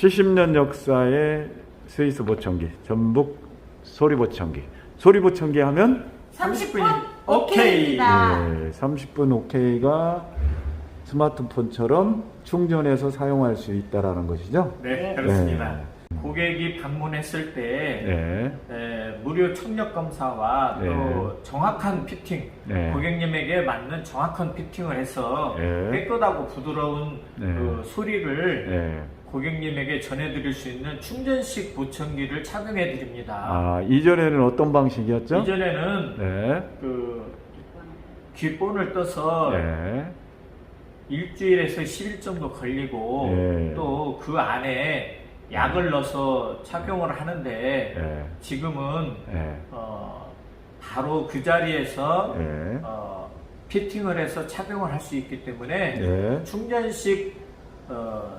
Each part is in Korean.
70년 역사의 스위스 보청기, 전북 소리 보청기. 소리 보청기 하면 30분 오케이. 오케이입니다. 네, 30분 오케이가 스마트폰처럼 충전해서 사용할 수 있다라는 것이죠. 네, 네. 그렇습니다. 고객이 방문했을 때 네. 에, 무료 청력 검사와 네. 또 정확한 피팅, 네. 고객님에게 맞는 정확한 피팅을 해서 네. 깨끗하고 부드러운 네. 그 소리를 네. 고객님에게 전해드릴 수 있는 충전식 보청기를 착용해 드립니다. 아, 이전에는 어떤 방식이었죠? 이전에는 네. 그 귓본을 떠서 네. 일주일에서 10일 정도 걸리고 네. 또그 안에 약을 넣어서 착용을 하는데 네. 지금은 네. 어, 바로 그 자리에서 네. 어, 피팅을 해서 착용을 할 수 있기 때문에 네. 충전식 어,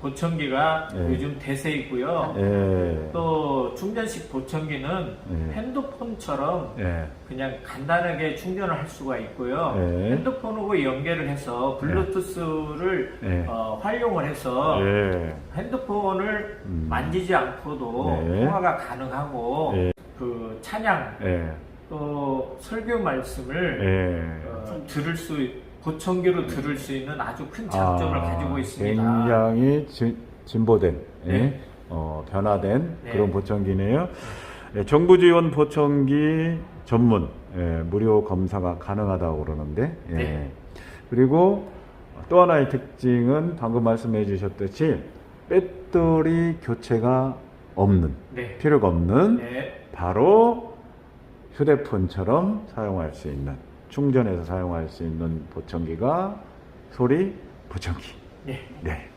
보청기가 네. 요즘 대세이고요. 네. 또 충전식 보청기는 네. 핸드폰처럼 네. 그냥 간단하게 충전을 할 수가 있고요. 네. 핸드폰하고 연결을 해서 블루투스를 네. 어, 활용을 해서 네. 핸드폰을 음. 만지지 않고도 네. 통화가 가능하고 네. 그 찬양 네. 또 설교 말씀을 네. 어, 들을 수 보청기로 들을 수 있는 아주 큰 장점을 아, 가지고 있습니다. 굉장히 진, 진보된, 예, 네. 어, 변화된 네. 그런 보청기네요. 예, 정부 지원 보청기 전문 예, 무료 검사가 가능하다고 그러는데, 예. 네. 그리고 또 하나의 특징은 방금 말씀해 주셨듯이 배터리 교체가 없는, 네. 필요가 없는 네. 바로 휴대폰처럼 사용할 수 있는 충전해서 사용할 수 있는 보청기가 소리 보청기. 네. 네.